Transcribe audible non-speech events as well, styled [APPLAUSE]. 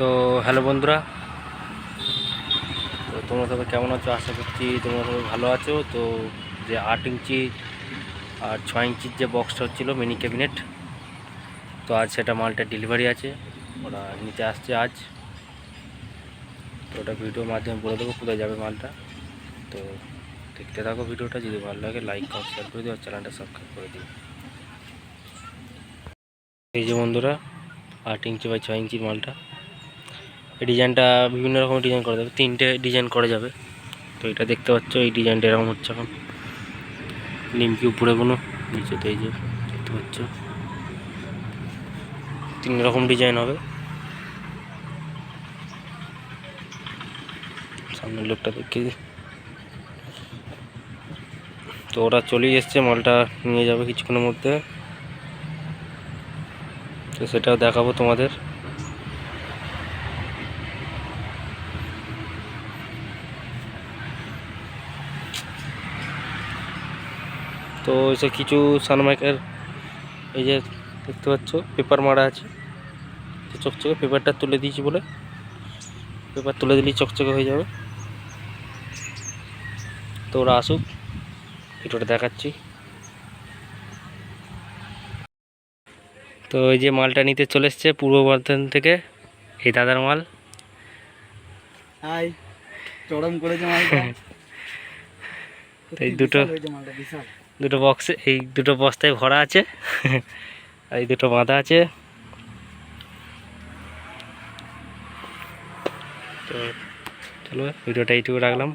তো হ্যালো বন্ধুরা, তো তোমরা সবাই কেমন আছো? আশা করছি তোমরা সবাই ভালো আছো। তো যে আট ইঞ্চি আর ছ ইঞ্চির যে বক্সটা হচ্ছিল মিনি ক্যাবিনেট তো আজ সেটা মালটা ডেলিভারি আছে। ওরা নিতে আসছে আজ। তো ওটা ভিডিওর মাধ্যমে বলে দেবো কোথায় যাবে মালটা। তো দেখতে থাকো ভিডিওটা যদি ভালো লাগে লাইক কমেন্ট শেয়ার করে দিও, আর চ্যানেলটা সাবস্ক্রাইব করে দিও। এই যে বন্ধুরা, আট ইঞ্চি বাই ছয় ইঞ্চির মালটা। ডিজাইনটা বিভিন্ন রকম ডিজাইন করা যাবে। তিনটে ডিজাইন করা যাবে। তো এটা দেখতে পাচ্ছ, এই ডিজাইনটা এরকম হচ্ছে এখন। নিমকি উপরে কোনো নিচে তো এই যে দেখতে পাচ্ছ। তিন রকম ডিজাইন হবে। সামনের লোকটা দেখে তো ওরা চলেই এসছে, মালটা নিয়ে যাবে কিছুক্ষণের মধ্যে। তো সেটাও দেখাবো তোমাদের। তো এসে কিছু সানমাইকের এই যে দেখতে পাচ্ছ পেপার মারা আছে। তো চকচকে পেপারটা তুলে দিয়েছি বলে। পেপার তুলে দিলেই চকচকে হয়ে যাবে। তো ওরা আসুক ভিডিওটা দেখাচ্ছি। তো এই যে মালটা নিতে চলে এসছে পূর্ব বর্ধমান থেকে এই দাদার মাল। চরম করেছে মালটা। [LAUGHS] এই দুটো দুটো বক্সে এই দুটো বস্তায় ভরা আছে, আর এই দুটো বাঁধা আছে। তো চলো, ভিডিওটা এইটুকু রাখলাম।